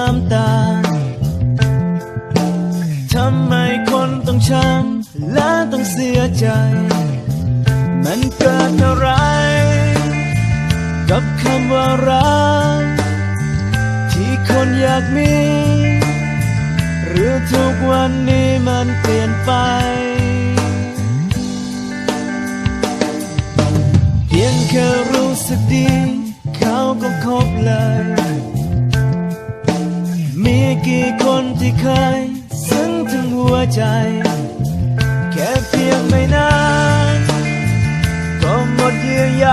น้ำตาทำไมคนต้องช้ำและต้องเสียใจ มันเกิดอะไร กับคำว่ารัก ที่คนอยากมี หรือทุกวันนี้มันเปลี่ยนไปเพียงแค่รู้สึกดี เขาก็คบเลย กี่คนที่เคยซึ้งถึงหัวใจ แค่เพียงไม่นาน ก็หมดเยื่อใย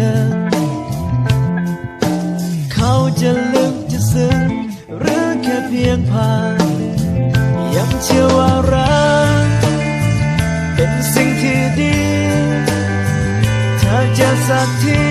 หนึ่ง เขาจะลึกจะซึ้งหรือแค่เพียงผ่านยังเชื่อว่ารักเป็นสิ่งที่ดีถ้าจะสักที